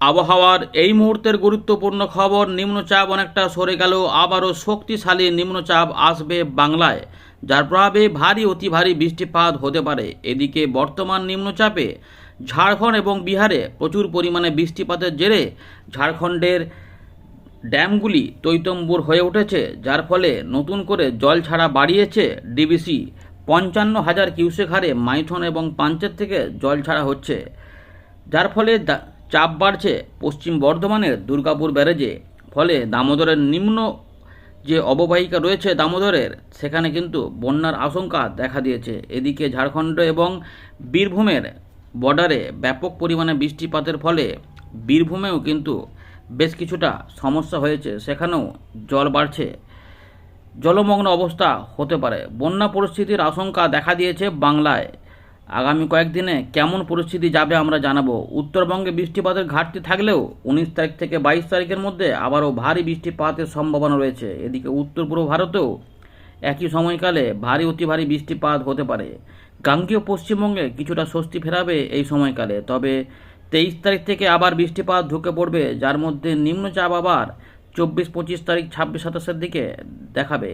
আবহাওয়ার এই মুহূর্তের গুরুত্বপূর্ণ খবর, নিম্নচাপ অনেকটা সরে গেল আবারও শক্তিশালী নিম্নচাপ আসবে বাংলায়, যার প্রভাবে ভারী, অতি ভারী বৃষ্টিপাত হতে পারে। এদিকে বর্তমান নিম্নচাপে ঝাড়খণ্ড এবং বিহারে প্রচুর পরিমাণে বৃষ্টিপাতের জেরে ঝাড়খণ্ডের ড্যামগুলি তৈতম্বুর হয়ে উঠেছে, যার ফলে নতুন করে জল ছাড়া বাড়িয়েছে ডিবিসি। পঞ্চান্ন হাজার কিউসেক হারে মাইথন এবং পাঞ্চের থেকে জল ছাড়া হচ্ছে, যার ফলে চাপ বাড়ছে পশ্চিম বর্ধমানের দুর্গাপুর ব্যারেজে। ফলে দামোদরের নিম্ন যে অববাহিকা রয়েছে দামোদরের, সেখানে কিন্তু বন্যার আশঙ্কা দেখা দিয়েছে। এদিকে ঝাড়খণ্ড এবং বীরভূমের বর্ডারে ব্যাপক পরিমাণে বৃষ্টিপাতের ফলে বীরভূমেও কিন্তু বেশ কিছুটা সমস্যা হয়েছে। সেখানেও জল বাড়ছে। জলমগ্ন অবস্থা হতে পারে। বন্যা পরিস্থিতির আশঙ্কা দেখা দিয়েছে বাংলায়। আগামী কয়েকদিনে কেমন পরিস্থিতি যাবে আমরা জানাব। উত্তরবঙ্গে বৃষ্টিপাতের ঘাটতি থাকলেও উনিশ তারিখ থেকে বাইশ তারিখের মধ্যে আবারও ভারী বৃষ্টিপাতের সম্ভাবনা রয়েছে। এদিকে উত্তর পূর্ব ভারতেও একই সময়কালে ভারী, অতি ভারী বৃষ্টিপাত হতে পারে। গাঙ্গীয় পশ্চিমবঙ্গে কিছুটা স্বস্তি ফেরাবে এই সময়কালে, তবে তেইশ তারিখ থেকে আবার বৃষ্টিপাত ঢুকে পড়বে, যার মধ্যে নিম্নচাপ আবার চব্বিশ, পঁচিশ তারিখ ছাব্বিশ, সাতাশের দিকে দেখাবে।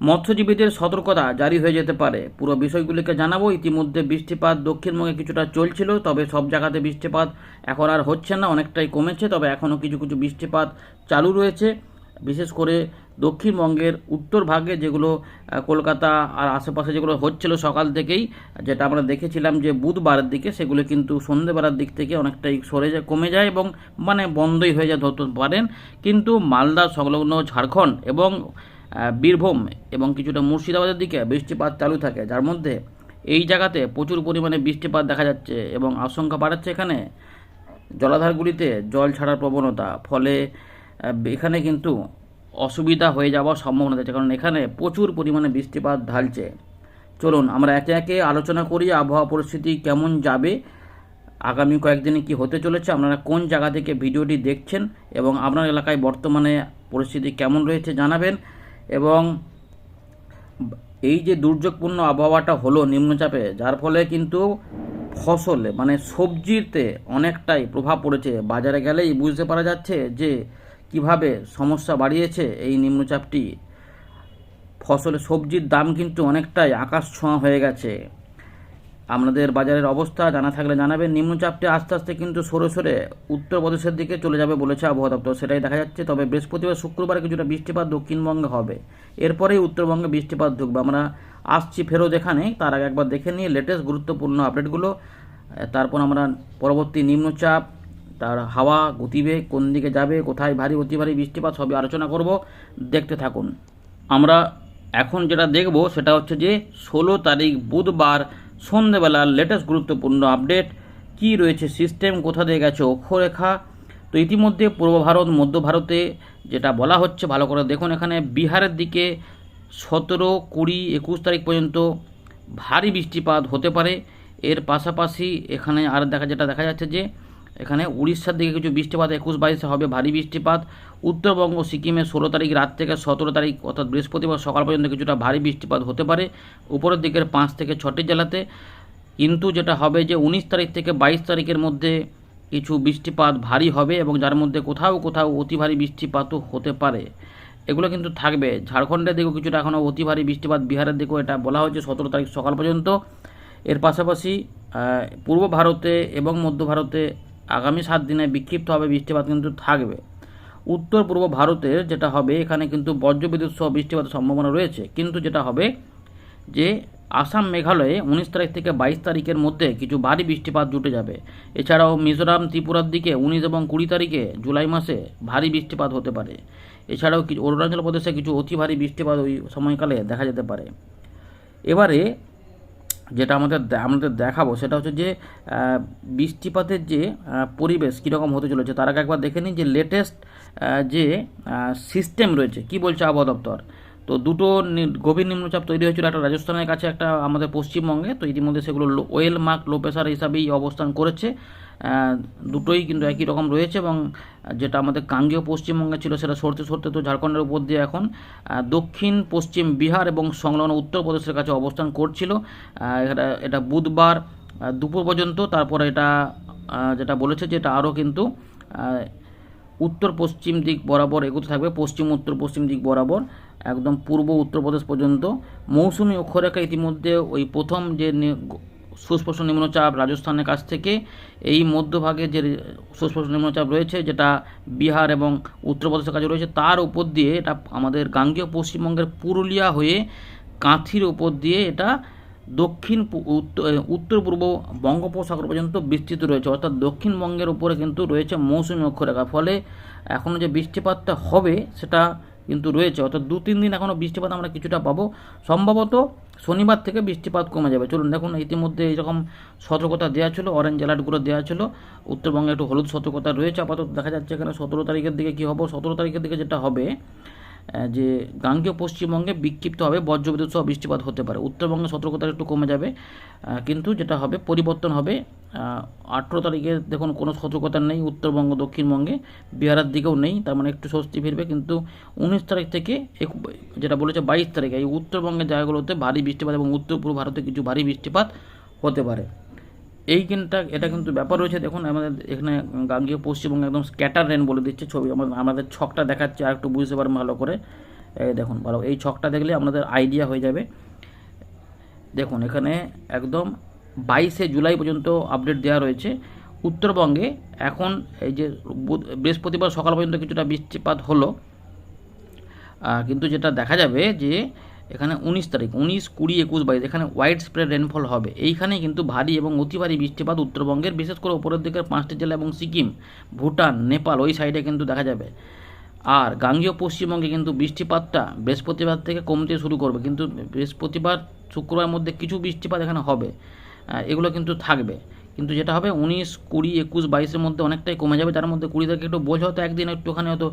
মৎস্যজীবীদের সতর্কতা জারি হয়ে যেতে পারে। পুরো বিষয়গুলিকে জানাব। ইতিমধ্যে বৃষ্টিপাত দক্ষিণবঙ্গে কিছুটা চলছিল, তবে সব জায়গাতে বৃষ্টিপাত এখন আর হচ্ছে না, অনেকটাই কমেছে। তবে এখনও কিছু কিছু বৃষ্টিপাত চালু রয়েছে। বিশেষ করে দক্ষিণবঙ্গের উত্তর ভাগে যেগুলো কলকাতা আর আশেপাশে যেগুলো হচ্ছিল সকাল থেকেই, যেটা আমরা দেখেছিলাম যে বুধবারের দিকে, সেগুলো কিন্তু সন্ধেবেলার দিক থেকে অনেকটাই সরে যায়, কমে যায় এবং মানে বন্ধই হয়ে যায় ধরতে পারেন। কিন্তু মালদা, সংলগ্ন ঝাড়খণ্ড এবং বীরভূম এবং কিছুটা মুর্শিদাবাদের দিকে বৃষ্টিপাত চালু থাকে, যার মধ্যে এই জায়গাতে প্রচুর পরিমাণে বৃষ্টিপাত দেখা যাচ্ছে এবং আশঙ্কা বাড়াচ্ছে এখানে জলাধারগুলিতে জল ছাড়ার প্রবণতা। ফলে এখানে কিন্তু অসুবিধা হয়ে যাওয়ার সম্ভাবনা আছে, কারণ এখানে প্রচুর পরিমাণে বৃষ্টিপাত ঢালছে। চলুন, আমরা একে একে আলোচনা করি, আবহাওয়া পরিস্থিতি কেমন যাবে, আগামী কয়েকদিনে কি হতে চলেছে, আপনারা কোন জায়গা থেকে ভিডিওটি দেখছেন এবং আপনার এলাকায় বর্তমানে পরিস্থিতি কেমন রয়েছে জানাবেন। এবং এই যে দুর্যোগপূর্ণ আবহাওয়াটা হলো নিম্নচাপে, যার ফলে কিন্তু ফসলে মানে সবজিতে অনেকটাই প্রভাব পড়েছে। বাজারে গেলেই বুঝতে পারা যাচ্ছে যে কীভাবে সমস্যা বাড়িয়েছে এই নিম্নচাপটি। ফসলে সবজির দাম কিন্তু অনেকটাই আকাশ ছোঁয়া হয়ে গেছে। আপনাদের বাজারের অবস্থা, জানা থাকলে জানাবেন। নিম্নচাপটি আস্তে আস্তে কিন্তু সরে সরে উত্তরপ্রদেশের দিকে চলে যাবে বলেছে আবহাওয়া দপ্তর। সেটাই দেখা যাচ্ছে, তবে বৃহস্পতিবার, শুক্রবার কিছুটা বৃষ্টিপাত দক্ষিণবঙ্গে হবে। এরপরেই উত্তরবঙ্গে বৃষ্টিপাত ঢুকবে। আমরা আসছি ফেরত এখানে, তার আগে একবার দেখে নিয়ে লেটেস্ট গুরুত্বপূর্ণ আপডেটগুলো তারপর আমরা পরবর্তী নিম্নচাপ, তার হাওয়া গতিবেগ, কোন দিকে যাবে, কোথায় ভারী, অতি ভারী বৃষ্টিপাত, সবই আলোচনা করব। দেখতে থাকুন। আমরা এখন যেটা দেখব, সেটা হচ্ছে যে ষোলো তারিখ বুধবার সন্ধেবেলার লেটেস্ট গুরুত্বপূর্ণ আপডেট কি রয়েছে সিস্টেম কোথা দিয়ে গেছে অক্ষরেখা? তো ইতিমধ্যে পূর্ব ভারত, মধ্য ভারতে যেটা বলা হচ্ছে, ভালো করে দেখুন এখানে, বিহারের দিকে সতেরো কুড়ি একুশ তারিখ পর্যন্ত ভারী বৃষ্টিপাত হতে পারে। এর পাশাপাশি এখানে আর দেখা যেটা দেখা যাচ্ছে যে এখানে উড়িষ্যার দিকে কিছু বৃষ্টিপাত, একুশ বাইশে হবে ভারী বৃষ্টিপাত। উত্তরবঙ্গ সিকিমে ষোলো তারিখ রাত থেকে সতেরো তারিখ অর্থাৎ বৃহস্পতিবার সকাল পর্যন্ত কিছুটা ভারী বৃষ্টিপাত হতে পারে। উপরের দিকের পাঁচ থেকে ছটি জেলাতে। কিন্তু যেটা হবে যে উনিশ তারিখ থেকে বাইশ তারিখের মধ্যে কিছু বৃষ্টিপাত ভারী হবে এবং যার মধ্যে কোথাও কোথাও অতি ভারী বৃষ্টিপাতও হতে পারে। এগুলো কিন্তু থাকবে। ঝাড়খণ্ডের দিকেও কিছুটা এখনও অতি ভারী বৃষ্টিপাত, বিহারের দিকেও এটা বলা হয়েছে সতেরো তারিখ সকাল পর্যন্ত। এর পাশাপাশি পূর্ব ভারতে এবং মধ্য ভারতে আগামী সাত দিনে বিক্ষিপ্তভাবে বৃষ্টিপাত কিন্তু থাকবে। উত্তর পূর্ব ভারতের যেটা হবে, এখানে কিন্তু বজ্রবিদ্যুৎ সহ বৃষ্টিপাতের সম্ভাবনা রয়েছে। কিন্তু যেটা হবে যে, আসাম মেঘালয়ে উনিশ তারিখ থেকে বাইশ তারিখের মধ্যে কিছু ভারী বৃষ্টিপাত জুটে যাবে। এছাড়াও মিজোরাম, ত্রিপুরার দিকে উনিশ এবং কুড়ি তারিখে জুলাই মাসে ভারী বৃষ্টিপাত হতে পারে। এছাড়াও কিছু অরুণাচল প্রদেশে কিছু অতি ভারী বৃষ্টিপাত ওই সময়কালে দেখা যেতে পারে। এবারে যেটা আমাদের আমাদের দেখাবো, সেটা হচ্ছে যে বৃষ্টিপাতের যে পরিবেশ কীরকম হতে চলেছে, তার আগে একবার দেখে নিই যে লেটেস্ট যে সিস্টেম রয়েছে, কি বলছে আবহাওয়া দপ্তর? তো দুটো গভীর নিম্নচাপ তৈরি হয়েছিল একটা রাজস্থানের কাছে, একটা আমাদের পশ্চিমবঙ্গে, তো ইতিমধ্যে সেগুলো ওয়েল মার্ক লো প্রেশার হিসাবেই অবস্থান করেছে। দুটোই কিন্তু একই রকম রয়েছে এবং যেটা আমাদের কাঙ্গেয় পশ্চিমবঙ্গে ছিল সেটা সরতে সরতে তো ঝাড়খণ্ডের উপর দিয়ে এখন দক্ষিণ পশ্চিম বিহার এবং সংলগ্ন উত্তরপ্রদেশের কাছে অবস্থান করছিল। এটা এটা বুধবার দুপুর পর্যন্ত। তারপরে এটা যেটা বলেছে যে এটা আরও কিন্তু উত্তর পশ্চিম দিক বরাবর এগুতে থাকবে। পশ্চিম, উত্তর পশ্চিম দিক বরাবর, একদম পূর্ব উত্তরপ্রদেশ পর্যন্ত। মৌসুমি অক্ষরেখা ইতিমধ্যে ওই প্রথম যে সুস্পষ্ট নিম্নচাপ রাজস্থানের কাছ থেকে। এই মধ্যভাগে যে সুস্পষ্ট নিম্নচাপ রয়েছে, যেটা বিহার এবং উত্তরপ্রদেশের কাছে রয়েছে, তার উপর দিয়ে এটা আমাদের গাঙ্গেয় পশ্চিমবঙ্গের পুরুলিয়া হয়ে কাঁথির উপর দিয়ে এটা দক্ষিণ উত্তর পূর্ব বঙ্গোপসাগর পর্যন্ত বিস্তৃত রয়েছে। অর্থাৎ দক্ষিণবঙ্গের উপরে কিন্তু রয়েছে মৌসুমি অক্ষরেখা। ফলে এখনও যে বৃষ্টিপাতটা হবে, সেটা কিন্তু রয়েছে। অর্থাৎ দু, তিন দিন এখনও বৃষ্টিপাত আমরা কিছুটা পাবো। সম্ভবত শনিবার থেকে বৃষ্টিপাত কমে যাবে। চলুন দেখুন, ইতিমধ্যে এইরকম সতর্কতা দেওয়া ছিল অরেঞ্জ অ্যালার্টগুলো দেওয়া ছিল। উত্তরবঙ্গে একটু হলুদ সতর্কতা রয়েছে। আপাতত দেখা যাচ্ছে এখানে সতেরো তারিখের দিকে কী হবে? সতেরো তারিখের দিকে যেটা হবে যে গাঙ্গেয় পশ্চিমবঙ্গে বিক্ষিপ্ত হবে বজ্রবিদ্যুৎ সহ বৃষ্টিপাত হতে পারে। উত্তরবঙ্গে সতর্কতা একটু কমে যাবে কিন্তু যেটা হবে, পরিবর্তন হবে আঠেরো তারিখে দেখুন কোনো সতর্কতা নেই উত্তরবঙ্গ, দক্ষিণবঙ্গে, বিহারের দিকেও নেই, তার মানে একটু স্বস্তি ফিরবে, কিন্তু উনিশ তারিখ থেকে যেটা বলেছে বাইশ তারিখে, এই উত্তরবঙ্গের জায়গাগুলোতে ভারী বৃষ্টিপাত এবং উত্তর পূর্ব ভারতে কিছু ভারী বৃষ্টিপাত হতে পারে। এই কিন্তু এটা কিন্তু ব্যাপার রয়েছে, দেখুন, আমাদের এখানে গাঙ্গীয় পশ্চিমবঙ্গে একদম স্ক্যাটার রেন বলে দিচ্ছে ছবি আমাদের আমাদের ছকটা দেখাচ্ছে আর একটু বুঝতে পারবেন ভালো করে। দেখুন, ভালো, এই ছকটা দেখলে আমাদের আইডিয়া হয়ে যাবে। দেখুন, এখানে একদম বাইশে জুলাই পর্যন্ত আপডেট দেওয়া রয়েছে। উত্তরবঙ্গে এখন এই যে বৃহস্পতিবার সকাল পর্যন্ত কিছুটা বৃষ্টিপাত হলো। কিন্তু যেটা দেখা যাবে যে এখানে উনিশ তারিখ, উনিশ, কুড়ি, একুশ, বাইশ, এখানে হোয়াইট স্প্রেড রেনফল হবে। এইখানে কিন্তু ভারী এবং অতি ভারী বৃষ্টিপাত উত্তরবঙ্গের, বিশেষ করে উপরের দিকের পাঁচটি জেলা এবং সিকিম, ভুটান, নেপাল, ওই সাইডে কিন্তু দেখা যাবে। আর গাঙ্গীয় পশ্চিমবঙ্গে কিন্তু বৃষ্টিপাতটা বৃহস্পতিবার থেকে কমতে শুরু করবে। কিন্তু বৃহস্পতিবার, শুক্রবার মধ্যে কিছু বৃষ্টিপাত এখানে হবে। এগুলো কিন্তু থাকবে। কিন্তু যেটা হবে উনিশ, কুড়ি, একুশ, বাইশের মধ্যে অনেকটাই কমে যাবে। তার মধ্যে কুড়ি থেকে একটু বোঝ, হয়তো একদিন একটুখানি হয়তো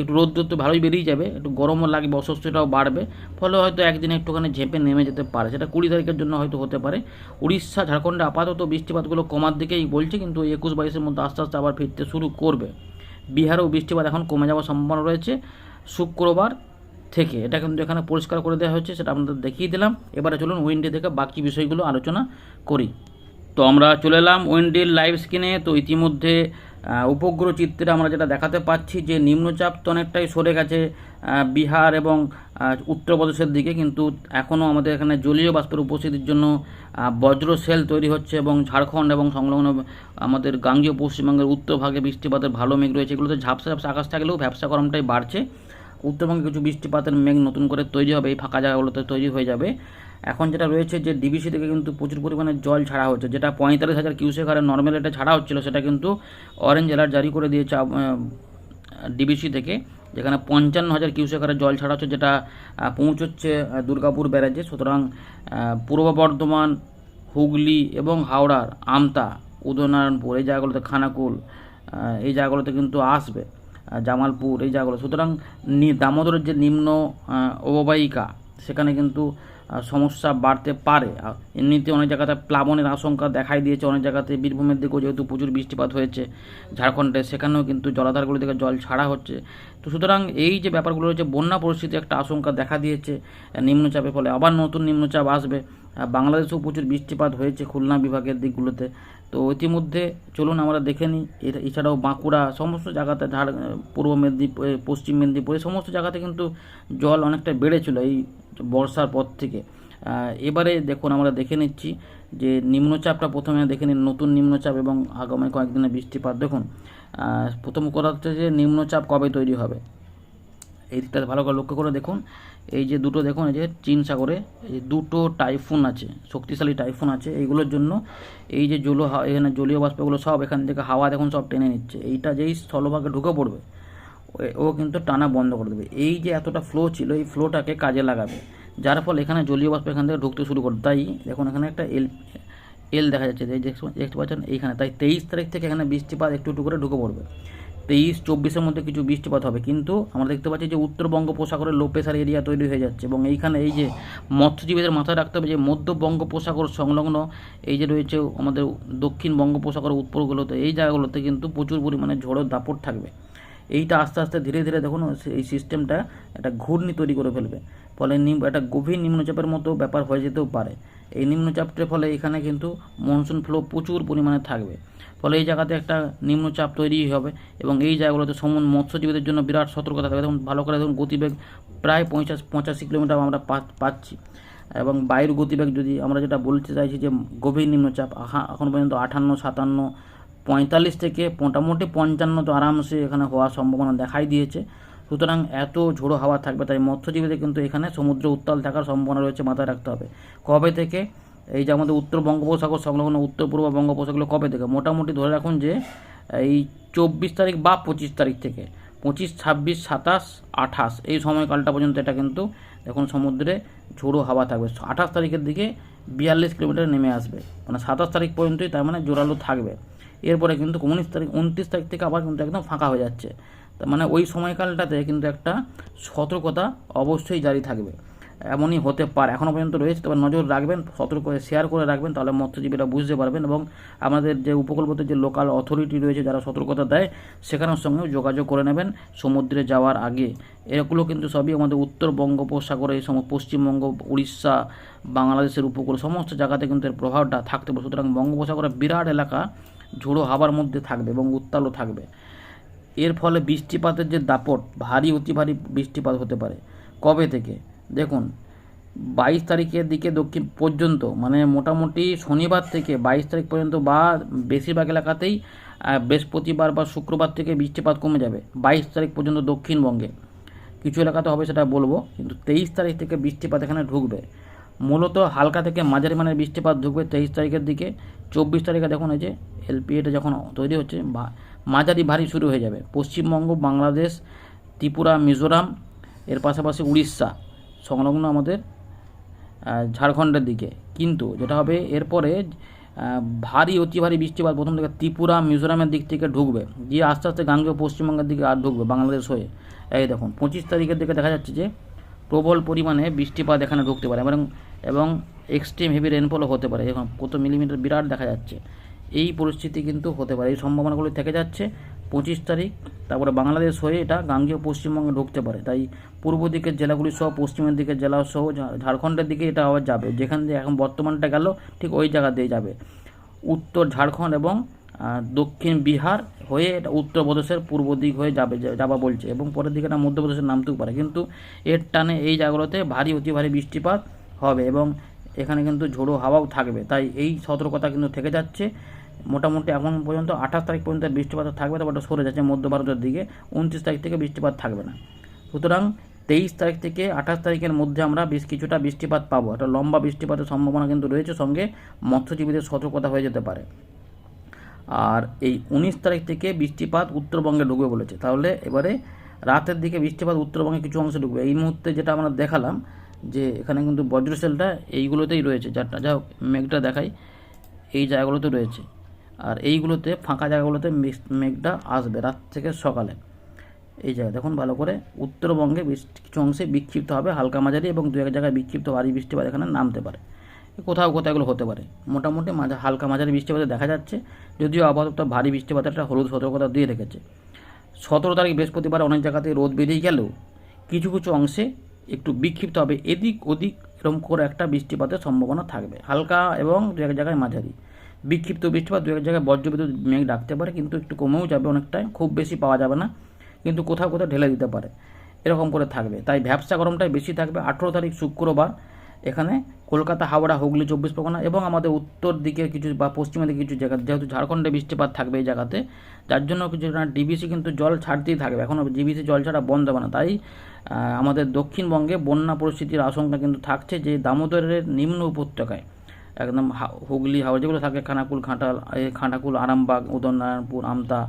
একটু রোদ তো ভালোই বেরিয়ে যাবে। একটু গরমও লাগবে অস্বস্তিটাও বাড়বে। ফলে হয়তো একদিন একটুখানি ঝেঁপে নেমে যেতে পারে। সেটা কুড়ি তারিখের জন্য হয়তো হতে পারে। উড়িষ্যা, ঝাড়খণ্ডে আপাতত বৃষ্টিপাতগুলো কমার দিকেই বলছে, কিন্তু একুশ, বাইশের মধ্যে আস্তে আস্তে আবার ফিরতে শুরু করবে। বিহারেও বৃষ্টিপাত এখন কমে যাওয়ার সম্ভাবনা রয়েছে শুক্রবার থেকে। এটা কিন্তু এখানে পরিষ্কার করে দেওয়া হয়েছে, সেটা আপনাদের দেখিয়ে দিলাম। এবারে চলুন উইন্ডে থেকে বাকি বিষয়গুলো আলোচনা করি। তো আমরা চলে এলাম উইন্ডির লাইভ স্ক্রিনে তো ইতিমধ্যে উপগ্রহ চিত্রে আমরা যেটা দেখাতে পাচ্ছি যে নিম্নচাপ তো অনেকটাই সরে গেছে বিহার এবং উত্তরপ্রদেশের দিকে। কিন্তু এখনও আমাদের এখানে জলীয় বাষ্পের উপস্থিতির জন্য বজ্র সেল তৈরি হচ্ছে এবং ঝাড়খণ্ড এবং সংলগ্ন, আমাদের গাঙ্গীয় পশ্চিমবঙ্গের উত্তর ভাগে বৃষ্টিপাতের ভালো মেঘ রয়েছে। এগুলোতে ঝাপসা ঝাপসা আকাশ থাকলেও ব্যবসা গরমটাই বাড়ছে। উত্তরবঙ্গে কিছু বৃষ্টিপাতের মেঘ নতুন করে তৈরি হবে, এই ফাঁকা জায়গাগুলোতে তৈরি হয়ে যাবে। এখন যেটা রয়েছে যে ডিবিসি থেকে কিন্তু প্রচুর পরিমাণে জল ছাড়া হচ্ছে, যেটা পঁয়তাল্লিশ হাজার কিউসেক হারে নর্মাল এটা ছাড়া হচ্ছিল, সেটা কিন্তু অরেঞ্জ অ্যালার্ট জারি করে দিয়েছে ডিবিসি থেকে, যেখানে পঞ্চান্ন হাজার কিউসেক হারে জল ছাড়া হচ্ছে, যেটা পৌঁছচ্ছে দুর্গাপুর ব্যারাজে। সুতরাং পূর্ব বর্ধমান, হুগলি এবং হাওড়ার আমতা, উদয়নারায়ণপুর, এই জায়গাগুলোতে খানাকুল এই জায়গাগুলোতে কিন্তু আসবে জামালপুর, এই জায়গাগুলো। সুতরাং দামোদরের যে নিম্ন অববাহিকা, সেখানে কিন্তু সমস্যা বাড়তে পারে। এমনিতে অনেক জায়গাতে প্লাবনের আশঙ্কা দেখাই দিয়েছে, অনেক জায়গাতে বীরভূমের দিকেও যেহেতু প্রচুর বৃষ্টিপাত হয়েছে ঝাড়খণ্ডে, সেখানেও কিন্তু জলাধারগুলি থেকে জল ছাড়া হচ্ছে। তো সুতরাং এই যে ব্যাপারগুলো রয়েছে, বন্যা পরিস্থিতি একটা আশঙ্কা দেখা দিয়েছে নিম্নচাপের ফলে। আবার নতুন নিম্নচাপ আসবে। বাংলাদেশেও প্রচুর বৃষ্টিপাত হয়েছে খুলনা বিভাগের দিকগুলোতে। তো ইতিমধ্যে চলুন আমরা দেখে নিই। এছাড়াও বাঁকুড়া, সমস্ত জায়গাতে ঝাড় পূর্ব মেদিনীপুর পশ্চিম মেদিনীপুর, এই সমস্ত জায়গাতে কিন্তু জল অনেকটা বেড়েছিল এই বর্ষার পর থেকে। এবারে দেখুন আমরা দেখে নিচ্ছি যে নিম্নচাপটা প্রথমে দেখে নিন, নতুন নিম্নচাপ এবং আগামী কয়েকদিনে বৃষ্টিপাত। দেখুন প্রথম কথা হচ্ছে যে নিম্নচাপ কবে তৈরি হবে? এই দিকটা ভালো করে লক্ষ্য করে দেখুন। এই যে দুটো দেখুন, এই যে চীন সাগরে এই দুটো টাইফুন আছে, শক্তিশালী টাইফুন আছে। এইগুলোর জন্য এই যে জল এখানে জলীয় বাষ্পগুলো সব এখান থেকে হাওয়া দেখুন সব টেনে নিচ্ছে। এইটা যেই স্থলভাগে ঢুকে পড়বে ও- কিন্তু টানা বন্ধ করে দেবে। এই যে এতটা ফ্লো ছিল, এই ফ্লোটাকে কাজে লাগাবে। যার ফলে এখানে জলীয় বাষ্প এখান থেকে ঢুকতে শুরু করবে তাই দেখুন, এখানে একটা এল এল দেখা যাচ্ছে দেখতে পাচ্ছেন এইখানে। তাই তেইশ তারিখ থেকে এখানে বৃষ্টিপাত একটু একটু করে ঢুকে পড়বে। তেইশ, চব্বিশের মধ্যে কিছু বৃষ্টিপাত হবে। কিন্তু আমরা দেখতে পাচ্ছি যে উত্তর বঙ্গোপসাগরের লো প্রেশার এরিয়া তৈরি হয়ে যাচ্ছে এবং এইখানে এই যে মৎস্যজীবীদের মাথায় রাখতে হবে যে মধ্য বঙ্গোপসাগর সংলগ্ন এই যে রয়েছে আমাদের দক্ষিণ বঙ্গোপসাগরের উত্তরগুলোতে এই জায়গাগুলোতে কিন্তু প্রচুর পরিমাণে ঝড়ের দাপট থাকবে। এইটা আস্তে আস্তে ধীরে ধীরে দেখুন, এই সিস্টেমটা একটা ঘূর্ণি তৈরি করে ফেলবে। ফলে নিম একটা গভীর নিম্নচাপের মতো ব্যাপার হয়ে যেতেও পারে। এই নিম্নচাপটার ফলে এখানে কিন্তু মনসুন ফ্লো প্রচুর পরিমাণে থাকবে। ফলে এই জায়গাতে একটা নিম্নচাপ তৈরি হবে এবং এই জায়গাগুলোতে সমন মৎস্যজীবীদের জন্য বিরাট সতর্কতা থাকবে। দেখুন, ভালো করে দেখুন, গতিবেগ প্রায় পঞ্চাশ পঁচাশি কিলোমিটার আমরা পাচ্ছি। এবং বায়ুর গতিবেগ যদি আমরা যেটা বলতে চাইছি যে গভীর নিম্নচাপ এখন পর্যন্ত আটান্ন সাতান্ন, পঁয়তাল্লিশ থেকে মোটামুটি পঞ্চান্ন তো আরামসে এখানে হওয়ার সম্ভাবনা দেখাই দিয়েছে। সুতরাং এত ঝোড়ো হাওয়া থাকবে, তাই মৎস্যজীবীদের কিন্তু এখানে সমুদ্র উত্তাল থাকার সম্ভাবনা রয়েছে মাথায় রাখতে হবে। কবে থেকে? এই যে আমাদের উত্তর বঙ্গোপসাগর সংলগ্ন উত্তর পূর্ব বঙ্গোপসাগরগুলো কবে থেকে? মোটামুটি ধরে রাখুন যে, এই চব্বিশ তারিখ বা পঁচিশ তারিখ থেকে। পঁচিশ, ছাব্বিশ, সাতাশ, আঠাশ। এই সময়কালটা পর্যন্ত এটা কিন্তু দেখুন সমুদ্রে ঝোড়ো হাওয়া থাকবে। আঠাশ তারিখের দিকে বিয়াল্লিশ কিলোমিটার নেমে আসবে। মানে সাতাশ তারিখ পর্যন্তই তার মানে জোরালো থাকবে। এরপরে কিন্তু উনিশ তারিখ, উনত্রিশ তারিখ থেকে আবার কিন্তু একদম ফাঁকা হয়ে যাচ্ছে। তার মানে ওই সময়কালটাতে কিন্তু একটা সতর্কতা অবশ্যই জারি থাকবে। এমনই হতে পারে। এখনও পর্যন্ত রয়েছে, তবে নজর রাখবেন, সতর্ক শেয়ার করে রাখবেন, তাহলে মৎস্যজীবীরা বুঝতে পারবেন এবং আমাদের যে উপকূলবর্তী যে লোকাল অথরিটি রয়েছে যারা সতর্কতা দেয়, সেখানের সঙ্গেও যোগাযোগ করে নেবেন সমুদ্রে যাওয়ার আগে। এগুলো কিন্তু সবই আমাদের উত্তর বঙ্গোপসাগরে, এই সময় পশ্চিমবঙ্গ, উড়িষ্যা, বাংলাদেশের উপকূল, সমস্ত জায়গাতে কিন্তু এর প্রভাবটা থাকতে পারে। সুতরাং বঙ্গোপসাগরের বিরাট এলাকা, ঝোড়ো হাওয়ার মধ্যে থাকবে এবং উত্তালও থাকবে। এর ফলে বৃষ্টিপাতের যে দাপট, ভারী, অতি ভারী বৃষ্টিপাত হতে পারে। কবে থেকে? দেখুন, বাইশ তারিখের দিকে দক্ষিণ পর্যন্ত মানে মোটামুটি শনিবার থেকে বাইশ তারিখ পর্যন্ত বা বেশিরভাগ এলাকাতেই বৃহস্পতিবার বা শুক্রবার থেকে বৃষ্টিপাত কমে যাবে, বাইশ তারিখ পর্যন্ত দক্ষিণবঙ্গে। কিছু এলাকাতে হবে সেটা বলব, কিন্তু তেইশ তারিখ থেকে বৃষ্টিপাত এখানে ঢুকবে। মূলত হালকা থেকে মাঝারি মানের বৃষ্টিপাত ঢুকবে তেইশ তারিখের দিকে, চব্বিশ তারিখে দেখুন এই যে এলপিএটা যখন তৈরি হচ্ছে মাঝারি ভারী শুরু হয়ে যাবে। পশ্চিমবঙ্গ, বাংলাদেশ, ত্রিপুরা, মিজোরাম, এর পাশাপাশি উড়িষ্যা। সংলগ্ন আমাদের ঝাড়খণ্ডের দিকে। কিন্তু যেটা হবে, এরপরে ভারী, অতি ভারী বৃষ্টিপাত প্রথম থেকে ত্রিপুরা, মিজোরামের দিক থেকে ঢুকবে। দিয়ে আস্তে আস্তে গাঙ্গেয় পশ্চিমবঙ্গের দিকে আর ঢুকবে, বাংলাদেশ হয়ে। এই দেখুন, পঁচিশ তারিখের দিকে দেখা যাচ্ছে যে, প্রবল পরিমাণে বৃষ্টিপাত এখানে ঢুকতে পারে এবং এবং এক্সট্রিম হেভি রেনফলও হতে পারে। এখন কত মিলিমিটার বিরাট দেখা যাচ্ছে। এই পরিস্থিতি কিন্তু হতে পারে। এই সম্ভাবনাগুলি থেকে যাচ্ছে। পঁচিশ তারিখ, তারপরে বাংলাদেশ হয়ে এটা গাঙ্গেয় পশ্চিমবঙ্গে ঢুকতে পারে। তাই পূর্ব দিকের জেলাগুলি সহ, পশ্চিমের দিকের জেলা সহ ঝাড়খণ্ডের দিকে এটা আবার যাবে। যেখান দিয়ে এখন বর্তমানটা গেল, ঠিক ওই জায়গা দিয়ে যাবে। উত্তর ঝাড়খণ্ড এবং দক্ষিণ বিহার হয়ে এটা উত্তরপ্রদেশের পূর্ব দিক হয়ে যাবে যাবা বলছে। এবং পরের দিকে এটা মধ্যপ্রদেশের নামতেও পারে। কিন্তু এর টানে এই জায়গাগুলোতে ভারী, অতি ভারী বৃষ্টিপাত হবে এবং এখানে কিন্তু ঝোড়ো হাওয়াও থাকবে। তাই এই সতর্কতা কিন্তু থেকে যাচ্ছে। মোটামুটি এখন পর্যন্ত আঠাশ তারিখ পর্যন্ত বৃষ্টিপাত থাকবে, তারপর সরে যাচ্ছে মধ্য ভারতের দিকে। উনত্রিশ তারিখ থেকে বৃষ্টিপাত থাকবে না। সুতরাং তেইশ তারিখ থেকে আঠাশ তারিখের মধ্যে আমরা বেশ কিছুটা বৃষ্টিপাত পাবো। একটা লম্বা বৃষ্টিপাতের সম্ভাবনা কিন্তু রয়েছে, সঙ্গে মৎস্যজীবীদের সতর্কতা হয়ে যেতে পারে। আর এই উনিশ তারিখ থেকে বৃষ্টিপাত উত্তরবঙ্গে ঢুকবে বলেছে। তাহলে এবারে রাতের দিকে বৃষ্টিপাত উত্তরবঙ্গে কিছু অংশে ঢুকবে। এই মুহূর্তে যেটা আমরা দেখালাম, যে এখানে কিন্তু বজ্রশেলটা এইগুলোতেই রয়েছে। যারটা যা হোক, মেঘটা দেখাই। এই জায়গাগুলোতে রয়েছে। আর এইগুলোতে, ফাঁকা জায়গাগুলোতে মেঘ- মেঘটা আসবে রাত থেকে সকালে। এই জায়গা দেখুন ভালো করে, উত্তরবঙ্গে কিছু অংশে বিক্ষিপ্ত হবে, হালকা মাঝারি এবং দু এক জায়গায় বিক্ষিপ্ত ভারী বৃষ্টিপাত এখানে নামতে পারে। কোথাও কোথাও এগুলো হতে পারে। মোটামুটি মাঝে, হালকা মাঝারি বৃষ্টিপাত দেখা যাচ্ছে, যদিও আপাতত ভারী বৃষ্টিপাতের একটা হলুদ সতর্কতা দিয়ে রেখেছে। সতেরো তারিখ বৃহস্পতিবার অনেক জায়গাতে রোদ বেরিয়ে গেলেও কিছু কিছু অংশে একটু বিক্ষিপ্ত হবে। এদিক ওদিক এরকম করে একটা বৃষ্টিপাতের সম্ভাবনা থাকবে। হালকা এবং দু এক জায়গায় মাঝারি। বিক্ষিপ্ত বৃষ্টিপাত দু এক জায়গায় বজ্রবিদ্যুৎ মেঘ ডাকতে পারে, কিন্তু একটু কমেও যাবে অনেকটাই, খুব বেশি পাওয়া যাবে না, কিন্তু কোথাও কোথাও ঢেলে দিতে পারে, এরকম করে থাকবে। তাই ভ্যাবসা গরমটাই বেশি থাকবে। আঠেরো তারিখ শুক্রবার এখানে কলকাতা, হাওড়া, হুগলি, চব্বিশ পরগনা এবং আমাদের উত্তর দিকে কিছু বা পশ্চিমের দিকে কিছু জায়গা, যেহেতু ঝাড়খণ্ডে বৃষ্টিপাত থাকবে এই জায়গাতে, যার জন্য কিছু ডিবিসি কিন্তু জল ছাড়তেই থাকবে। এখনও ডিবিসি জল ছাড়া বন্ধ হবে না। তাই আমাদের দক্ষিণবঙ্গে বন্যা পরিস্থিতির আশঙ্কা কিন্তু থাকছে যে দামোদরের নিম্ন উপত্যকায়। একদম হুগলি, হাওড়া, যেগুলো থাকে, খানাকুল খাঁটাল এই খানাকুল, আরামবাগ, উদয়নারায়ণপুর, আমতা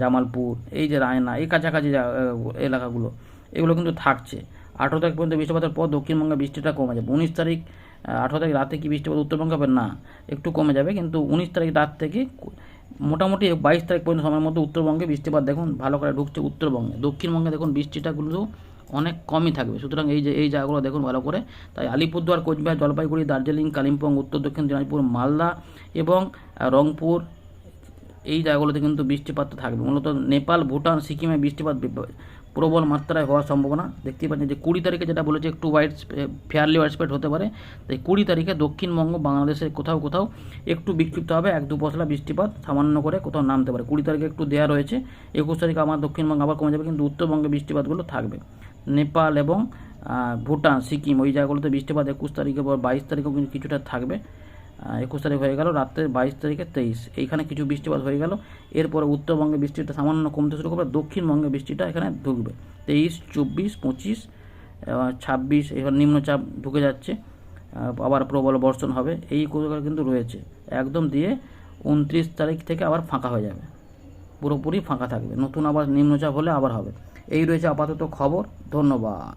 জামালপুর, এই যে রায়না, এই কাছাকাছি এলাকাগুলো, এগুলো কিন্তু থাকছে। আঠেরো তারিখ পর্যন্ত বৃষ্টিপাতের পর দক্ষিণবঙ্গে বৃষ্টিটা কমে যাবে। উনিশ তারিখ আঠেরো তারিখ রাতে কি বৃষ্টিপাত, উত্তরবঙ্গে হবে? না, একটু কমে যাবে, কিন্তু উনিশ তারিখ রাত থেকে মোটামুটি বাইশ তারিখ পর্যন্ত সময়ের মধ্যে উত্তরবঙ্গে বৃষ্টিপাত, দেখুন, ভালো করে ঢুকছে উত্তরবঙ্গে। দক্ষিণবঙ্গে দেখুন বৃষ্টিটা কিন্তু অনেক কমই থাকবে। সুতরাং এই যে, এই জায়গাগুলো দেখুন ভালো করে। তাই আলিপুরদুয়ার, কোচবিহার, জলপাইগুড়ি, দার্জিলিং, কালিম্পং, উত্তর দক্ষিণ, দিনাজপুর, মালদা এবং রংপুর, এই জায়গাগুলোতে কিন্তু বৃষ্টিপাত থাকবে। মূলত নেপাল, ভুটান, সিকিমে বৃষ্টিপাত প্রবল মাত্রায় হওয়ার সম্ভাবনা দেখতেই পাচ্ছেন। যে কুড়ি তারিখে যেটা বলেছে, একটু হোয়াইট ফেয়ারলি হোয়াইট স্প্রেড হতে পারে। তাই কুড়ি তারিখে দক্ষিণবঙ্গ, বাংলাদেশের কোথাও কোথাও একটু বিক্ষিপ্ত হবে। এক দু পশলা বৃষ্টিপাত সামান্য করে কোথাও নামতে পারে। কুড়ি তারিখে একটু দেওয়া রয়েছে। একুশ তারিখে আমার দক্ষিণবঙ্গ আবার কমে যাবে, কিন্তু উত্তরবঙ্গে বৃষ্টিপাতগুলো থাকবে। নেপাল এবং ভুটান, সিকিম। ওই জায়গাগুলোতে বৃষ্টিপাত একুশ তারিখে বা বাইশ তারিখেও কিন্তু কিছুটা থাকবে। একুশ তারিখ হয়ে গেল, রাত্রে বাইশ তারিখে তেইশ। এইখানে কিছু বৃষ্টিপাত হয়ে গেল। এরপরে উত্তরবঙ্গে বৃষ্টিটা সামান্য কমতে শুরু করবে, দক্ষিণবঙ্গে বৃষ্টিটা এখানে ঢুকবে। তেইশ, চব্বিশ, পঁচিশ ছাব্বিশ, এবার নিম্নচাপ ঢুকে যাচ্ছে। আবার প্রবল বর্ষণ হবে। এই কোথাও কিন্তু রয়েছে। একদম দিয়ে উনত্রিশ তারিখ থেকে আবার ফাঁকা হয়ে যাবে। পুরোপুরি ফাঁকা থাকবে। নতুন আবার নিম্নচাপ হলে আবার হবে। এই রয়েছে আপাতত খবর ধন্যবাদ।